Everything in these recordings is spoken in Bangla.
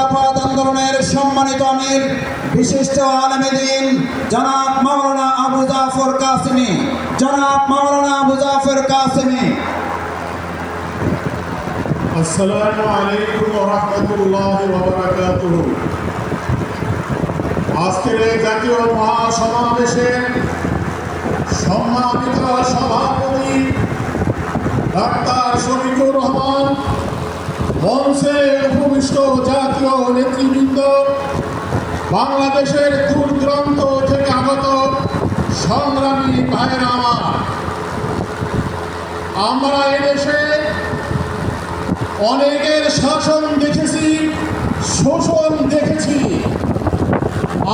খেলাফত আন্দোলনের সম্মানিত আমির, বিশিষ্ট আলমদিন জনাব মাওলানা আবু জাফর কাসিমি। জনাব মাওলানা আবু জাফর কাসিমি। আসসালামু আলাইকুম রহমতুল্লাহ ওবরাকাতুহ আজকের এই জাতীয় মহাসমাবেশের সম্মানিত সভাপতি ডাক্তার শফিকুর রহমান, মঞ্চে উপবিষ্ট জাতীয় নেতৃবৃন্দ বাংলাদেশের দূর দূরান্ত থেকে আগত সংগ্রামী ভাইয়েরা আমার। এদেশে অনেকের শাসন দেখেছি, শোষণ দেখেছি।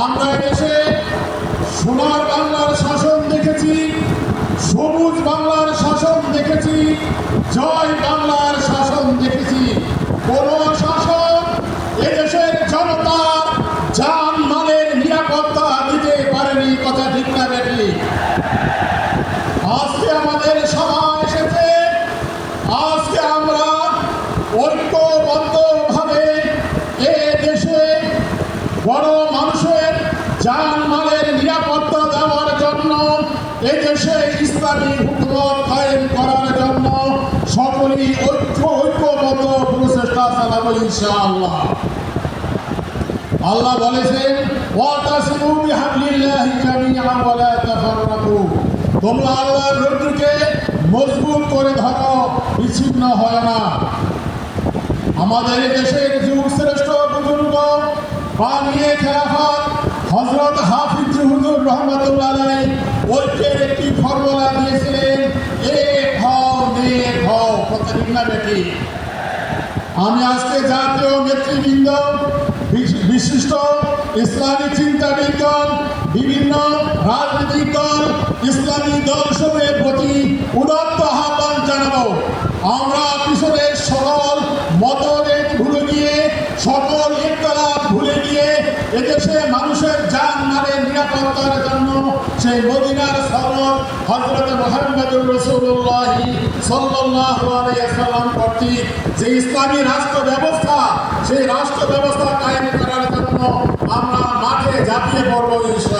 আমরা দেশে সোনার বাংলার শাসন দেখেছি, সবুজ বাংলার শাসন দেখেছি, জয় বাংলার শাসন দেখেছি কোন শাসন এদেশের জনতার যান মালের নিরাপত্তা দিতে পারেনি কথা ঠিক না বেটি আজকে আমাদের সভা এসেছে আজকে আমরা ঐক্যবদ্ধভাবে এ দেশে বড় মানুষের যান মালের নিরাপত্তা দেওয়ার জন্য, এ দেশে ইসলামী হুকুমত কায়েম করার জন্য সকলেই ঐক্য, ঐক্যবদ্ধ প্রচেষ্টা চালাবো ইনশাআল্লাহ। আল্লাহ বলেছেন, ওয়াতাসিমু বিহাবলিল্লাহি জামিআন ওয়া লা তাফাররাকু। তোমরা আল্লাহর রজ্জুকে মজবুত করে ধরো, বিচ্ছিন্ন হয় না। আমাদের দেশের যুগ শ্রেষ্ঠ বুজুর্গ বানিয়ে খেলাফত হজরত হাফিজ হুজুর রহমতুল্লাহ ঐক্যের একটি ফর্মুলা দিয়েছিলেন এ ভাও নে ভাও প্রত্যেক না বেটি আমি আজকে জাতীয় নেতৃবৃন্দ বিশিষ্ট ইসলামী চিন্তাবিদগণ বিভিন্ন রাজনৈতিক দল, ইসলামী সমূহের প্রতি উদাত্ত আহ্বান জানাব। আমরা পিছনের সকল এদেশে মানুষের জান মালের নিরাপত্তার জন্য সেই মদিনার সরল হজরত মোহাম্মদুর রসুল্লাহি সাল্লাল্লাহু আলাইহি সাল্লাম কর্তৃক যে ইসলামী রাষ্ট্র ব্যবস্থা সেই রাষ্ট্র ব্যবস্থা কায়েম করার জন্য আমরা মাঠে ঝাঁপিয়ে পড়ব ইনশাআল্লাহ।